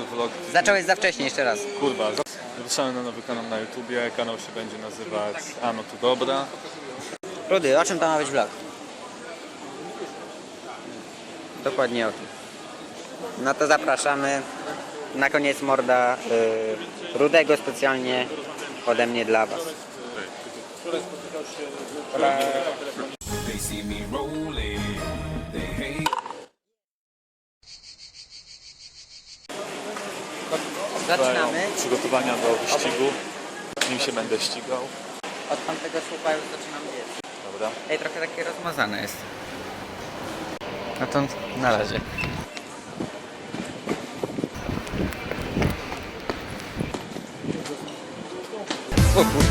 nowy vlog. Zacząłeś za wcześnie, jeszcze raz. Kurwa, za- zapraszamy na nowy kanał na YouTubie. Kanał się będzie nazywać Ano tu dobra. Rudy, o czym to ma być vlog? Dokładnie o tym. No to zapraszamy. Na koniec morda y, Rudego specjalnie ode mnie dla Was. They see me rolling. Zaczynamy. Przygotowania do wyścigu. Nim się będę ścigał. Od tamtego słupa już zaczynam biec. Dobra. Ej, trochę takie rozmazane jest. No to na razie. O kur...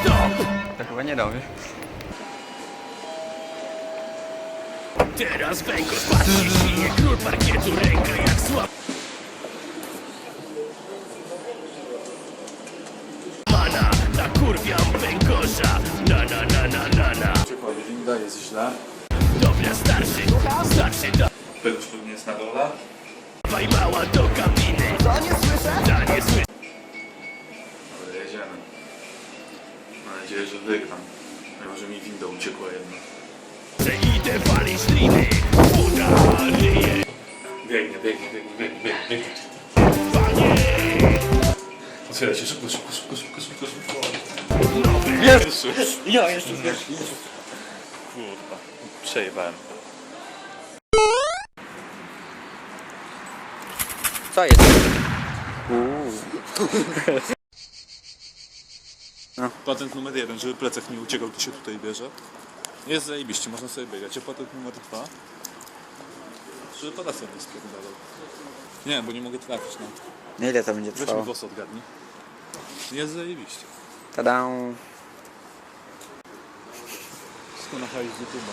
Stop! To chyba nie dobrze. Teraz węgorz patrzy, śmieje król parkietu, ręka jak słab. Mana, nakurwiam węgorza. Na na na na na na. Przychodzi winda, jest źle. Dobra starszy, starszy Pelusz pewnie jest na dole. dawaj mała do kabiny. To nie słyszę? To nie słyszę. Ale jedziemy. Mam nadzieję, że wygram. Mimo, że mi winda uciekła jedna. Że idę walić liny. Uda, ryje. Biegnie, biegnie, biegnie, biegnie, biegnie, biegnie. Panie, Otwieraj się szybko, szybko, szybko, szybko, szybko, szybko. nowy. Pierwszy. Ja jeszcze pierwszy. Kurwa, przejebałem. Co jest? Patent numer jeden, żeby plecak nie uciekał, to się tutaj bierze. Jest zajebiście, można sobie biegać. A patent numer dwa, żeby parasol nie spierdalał. Nie, bo nie mogę trafić na to. No ile to będzie Weź mi trwało? głos odgadnij. Jest zajebiście. Tada. Wszystko na hajs z YouTube'a.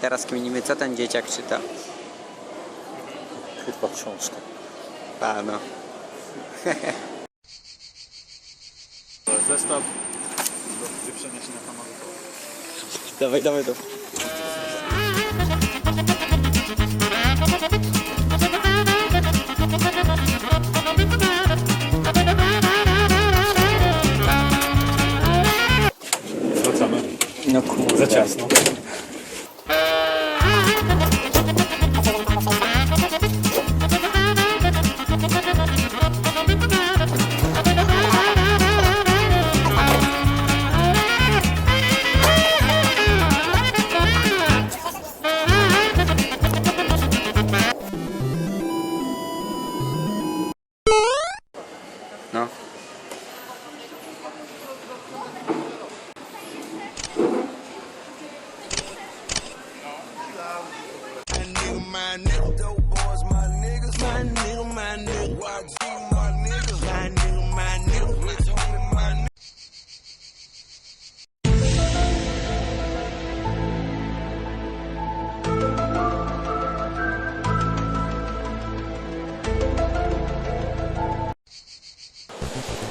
Teraz kminimy, co ten dzieciak czyta. Chyba książkę. A no. Zestaw do wyprzenia się na kamerę. Dawaj, dawaj to. Wracamy. No kurde. Za ciasno. My nigga. Dope boys, my niggas. My nigga, my nigga. YG, my niggas. My nigga, my nigga. Rich homie, my nigga.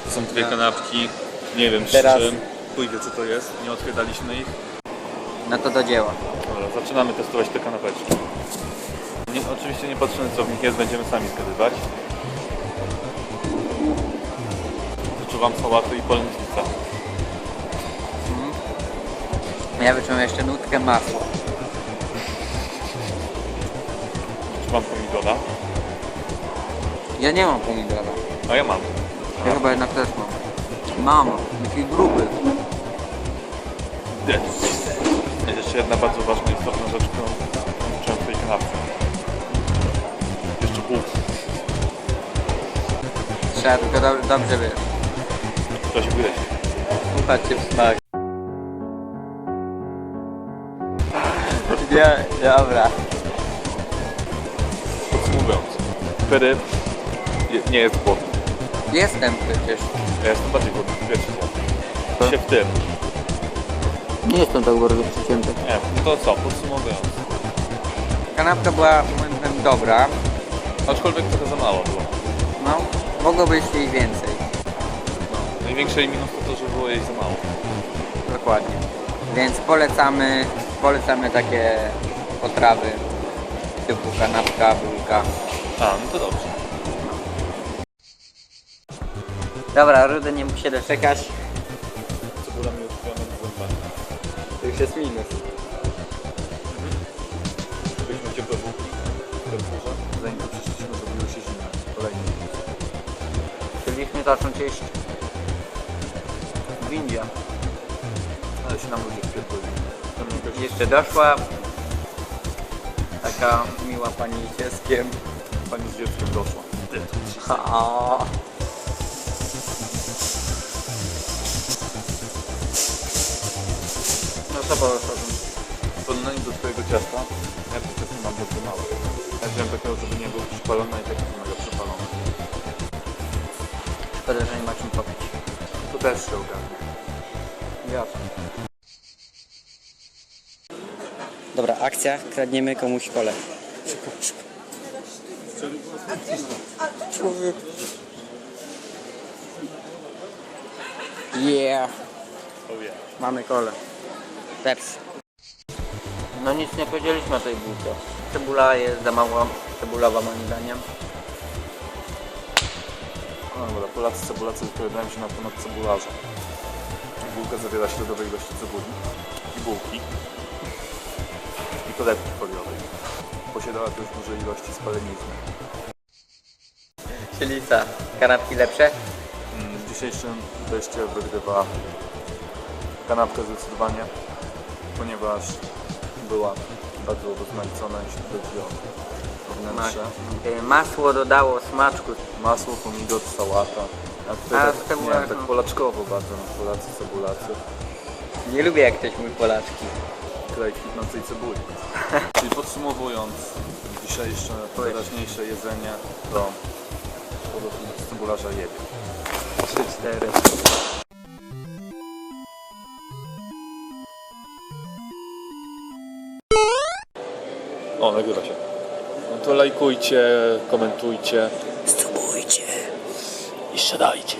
To są dwie kanapki. Nie wiem z Teraz- czym. Chuj wie co to jest. Nie otwieraliśmy ich. No to do dzieła. Dobra, zaczynamy testować te kanapeczki. Nie, oczywiście nie patrzymy co w nich jest, będziemy sami zgadywać. Wyczuwam sałatę i polędwica. Ja wyczułem jeszcze nutkę masła. Wyczuwam pomidora. Ja nie mam pomidora. A ja mam. Ja chyba jednak też mam. Mam. Taki gruby. Dead. Jeszcze jedna bardzo ważna, istotna rzecz, którą wyczułem w tej kanapce. Jeszcze pół. Trzeba tylko do, dobrze. To się wyleźć. Słuchajcie w smak. Nie, dobra. Podsumowując. Pery nie jest głodny. Jestem przecież. Ja jestem bardziej głodny. Wiesz co? Się w tym. Nie jestem tak bardzo przecięty. Nie, no to co? Podsumowując. Kanapka była moim zdaniem dobra. Aczkolwiek trochę za mało było. No, mogłoby być jej więcej. No. Największy minus to to, że było jej za mało. Dokładnie. Więc polecamy, polecamy takie potrawy typu kanapka, bułka. A, no to dobrze. Dobra, Rudy nie mógł się doczekać. To już jest minus. Byliśmy ciepłe bułki w Carrefourze. Zanim tu przyszliśmy, zrobiły się zimne. Kolejny. Chcieliśmy zacząć jeść w India. Ale się nam ludzie wpierdolili. Tam Jeszcze doszła taka miła pani z dzieckiem. pani z dzieckiem doszła. Ha. Po W porównaniu do twojego ciasta, ja to ciasto mam bardzo małe. Ja wziąłem takiego, żeby nie był przypalony i tak jest mega przypalony. Szkoda, że nie ma czym popić. To też się ogarnie. Jasne. Dobra, akcja, kradniemy komuś kole. Szybko, szybko. Człowiek. Yeah. Oh yeah. Mamy kole. Pepsi. No nic nie powiedzieliśmy o tej bułce. Cebula jest za mało cebulowa moim zdaniem. No dobra, Polacy cebulacy wypowiadają się na temat cebularza. Bułka zawiera śladowe ilości cebuli i bułki i torebki foliowej. Posiadała też duże ilości spalenizny. Czyli co? Kanapki lepsze? Mm, W dzisiejszym teście wygrywa kanapka zdecydowanie, ponieważ była bardzo rozmaicona, jeśli chodzi o wnętrze. Y, Masło dodało smaczku. Masło, pomidor, sałata. A tutaj A tak, nie wiem, tak polaczkowo bardzo na Polacy, cebulacy. Nie lubię jak ktoś mój Polaczki. kraj kwitnącej cebuli. Czyli podsumowując, dzisiejsze, teraźniejsze jedzenie to po prostu z cebularza jebie. 3-4. O, nagrywa się. No to lajkujcie, komentujcie. Subujcie i siadajcie.